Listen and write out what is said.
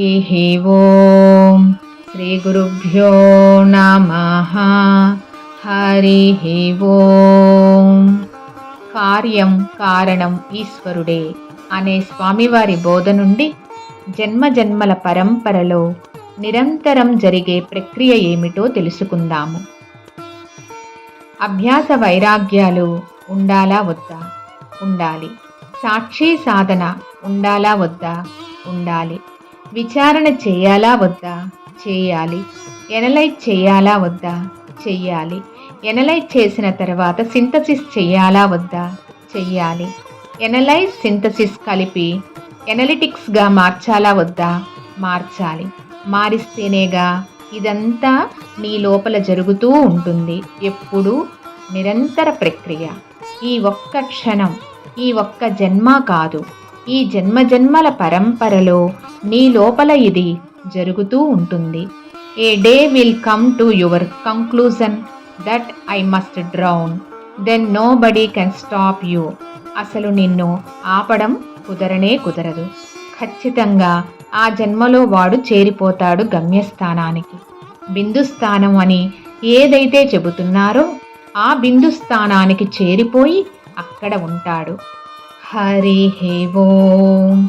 హరి ఓం శ్రీ గురుభ్యో నమ హరి ఓం. కార్యం కారణం ఈశ్వరుడే అనే స్వామివారి బోధ నుండి జన్మ జన్మల పరంపరలో నిరంతరం జరిగే ప్రక్రియ ఏమిటో తెలుసుకుందాము. అభ్యాస వైరాగ్యాలు ఉండాలా వద్దా? ఉండాలి. సాక్షి సాధన ఉండాలా వద్దా? ఉండాలి. విచారణ చేయాలా వద్దా? చేయాలి. ఎనలైజ్ చేయాలా వద్దా? చెయ్యాలి ఎనలైజ్ చేసిన తర్వాత సింథసిస్ చేయాలా వద్దా? చెయ్యాలి ఎనలైజ్ సింథసిస్ కలిపి ఎనలిటిక్స్గా మార్చాలా వద్దా? మార్చాలి. మారిస్తేనేగా ఇదంతా నీ లోపల జరుగుతూ ఉంటుంది. ఎప్పుడు నిరంతర ప్రక్రియ. ఈ ఒక్క క్షణం ఈ ఒక్క జన్మ కాదు. ఈ జన్మ జన్మల పరంపరలో నీ లోపల ఇది జరుగుతూ ఉంటుంది. A day will come to your conclusion that I must drown then nobody can stop you అసలు నిన్ను ఆపడం కుదరనే కుదరదు. ఖచ్చితంగా ఆ జన్మలో వాడు చేరిపోతాడు గమ్యస్థానానికి. బిందుస్థానం అని ఏదైతే చెబుతున్నారో ఆ బిందుస్థానానికి చేరిపోయి అక్కడ ఉంటాడు. హరి ఓం.